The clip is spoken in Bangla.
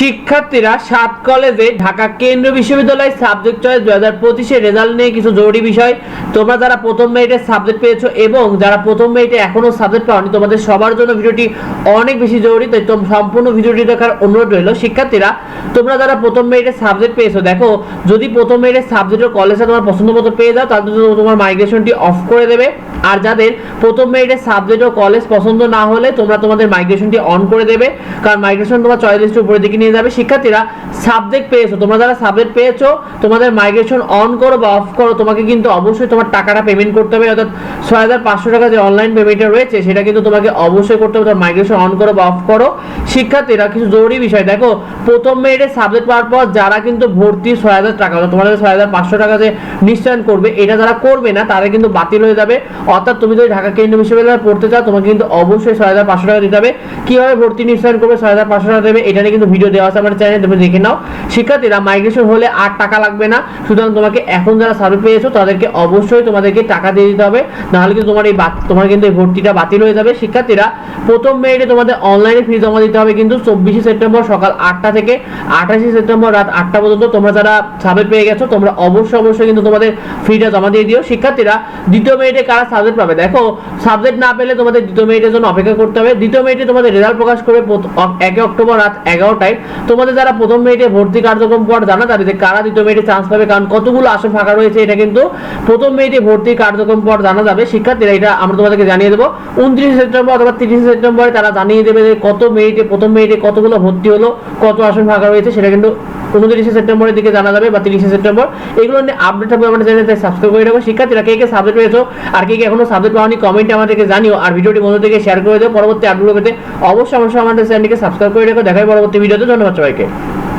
শিক্ষার্থীরা সাত কলেজে ঢাকা কেন্দ্রীয় বিশ্ববিদ্যালয় সাবজেক্ট চয়েস দু হাজার পঁচিশের রেজাল্ট নিয়ে কিছু জরুরি বিষয়। তোমরা যারা প্রথম মেরিটে সাবজেক্ট পেয়েছ এবং যারা প্রথম মেরিটে এখনও সাবজেক্ট পাওনি, তোমাদের সবার জন্য ভিডিওটি অনেক বেশি জরুরি, তাই তোম সম্পূর্ণ ভিডিওটি দেখার অনুরোধ রইল। শিক্ষার্থীরা, তোমরা যারা প্রথম মেরিটে সাবজেক্ট পেয়েছ, দেখো, যদি প্রথম মেরিটে সাবজেক্টের কলেজে তোমার পছন্দ মতো পেয়ে যাও জন্য তোমার মাইগ্রেশনটি অফ করে দেবে। আর যাদের প্রথম মেরিটে সাবজেক্ট ও কলেজ পছন্দ না হলে, তোমরা তোমাদের মাইগ্রেশনটি অন করে দেবে। কারণ মাইগ্রেশন তোমার চয়েস লিস্টের উপরের দিকে নিয়ে যাবে শিক্ষার্থীরা সাবজেক্ট পেয়েছ। তোমরা যারা সাবজেক্ট পেয়েছ, তোমাদের মাইগ্রেশন অন করো বা অফ করো, তোমাকে কিন্তু অবশ্যই তোমার টাকাটা পেমেন্ট করতে হবে। অর্থাৎ ছয় হাজার পাঁচশো টাকা যে অনলাইন পেমেন্টটা রয়েছে, সেটা কিন্তু তোমাকে অবশ্যই করতে হবে। তোমার মাইগ্রেশন অন করো বা অফ করো। শিক্ষার্থীরা কিছু জরুরি বিষয়। দেখো, প্রথম মেরিটে সাবজেক্ট পাওয়ার পর যারা কিন্তু ভর্তি ছয় হাজার টাকা তোমাদের ছয় হাজার পাঁচশো টাকা যে নিশ্চয়ন করবে, এটা যারা করবে না, তারা কিন্তু বাতিল হয়ে যাবে। অর্থাৎ তুমি যদি ঢাকা কেন্দ্রীয় বিশ্ববিদ্যালয়ে পড়তে চাও, তোমাকে কিন্তু অবশ্যই ছয় হাজার পাঁচশো টাকা দিতে হবে। কীভাবে ভর্তি নিশ্চয়ন করবে, ছয় হাজার পাঁচশো টাকা দেবে, এটা নিয়ে কিন্তু ভিডিও দেওয়া আছে আমার চ্যানেলে তুমি দেখে নাও। শিক্ষার্থীরা মাইগ্রেশন হলে আর টাকা লাগবে না। সুতরাং তোমাকে এখন যারা সার্ভে পেয়েছ, তাদেরকে অবশ্যই তোমাদেরকে টাকা দিয়ে দিতে হবে। নাহলে কিন্তু তোমার এই তোমার কিন্তু এই ভর্তিটা বাতিল হয়ে যাবে। শিক্ষার্থীরা প্রথম মেরিটে তোমাদের অনলাইনে ফি জমা দিতে হবে কিন্তু চব্বিশে সেপ্টেম্বর সকাল আটটা থেকে আঠাশে সেপ্টেম্বর রাত আটটা পর্যন্ত তোমরা যারা সাবজেক্ট পেয়ে গেছো, তোমরা অবশ্যই অবশ্যই কিন্তু তোমাদের ফিটা জমা দিয়ে দিও। শিক্ষার্থীরা দ্বিতীয় মেরিটে কারা সাবজেক্ট পাবে? দেখো সাবজেক্ট না পেলে তোমাদের দ্বিতীয় মেরিটের জন্য অপেক্ষা করতে হবে। দ্বিতীয় মেরিটে তোমাদের রেজাল্ট প্রকাশ করবে একে অক্টোবর রাত এগারোটায়। তোমাদের যারা প্রথম মেয়েটে ভর্তি কার্যক্রম পর জানা যাবে যে কারা দ্বিতীয় মেয়েটে চান্স পাবে, কারণ কতগুলো আসন ফাঁকা রয়েছে, এটা কিন্তু প্রথম মেয়েটে ভর্তি কার্যক্রম পর জানা যাবে। শিক্ষার্থীরা এটা আমরা তোমাদেরকে জানিয়ে দেবো। উনত্রিশে সেপ্টেম্বর অথবা তিরিশে সেপ্টেম্বরে তারা জানিয়ে দেবে যে কত মেয়েটে, প্রথম মেয়েটে কতগুলো ভর্তি হলো, কত আসন ফাঁকা রয়েছে, সেটা কিন্তু উনত্রিশে সেপ্টেম্বরের দিকে জানা যাবে বা তিরিশে সেপ্টেম্বর, এগুলো নিয়ে আপডেট থাকবে আমাদের চ্যানেলে সাবস্ক্রাইব করে রাখো। শিক্ষার্থীরা কে কে সাবজেক্ট পেয়েছ আর কে কে এখনও সাবজেক্ট পাওনি কমেন্টে আমাদেরকে জানিও। আর ভিডিওটি বন্ধু থেকে শেয়ার করে দিও। পরবর্তী আপডেট পেতে অবশ্যই অবশ্যই আমাদের চ্যানেলটিকে সাবস্ক্রাইব করে রাখো। দেখাই পরবর্তী ভিডিওতে ধন্যবাদ সবাইকে।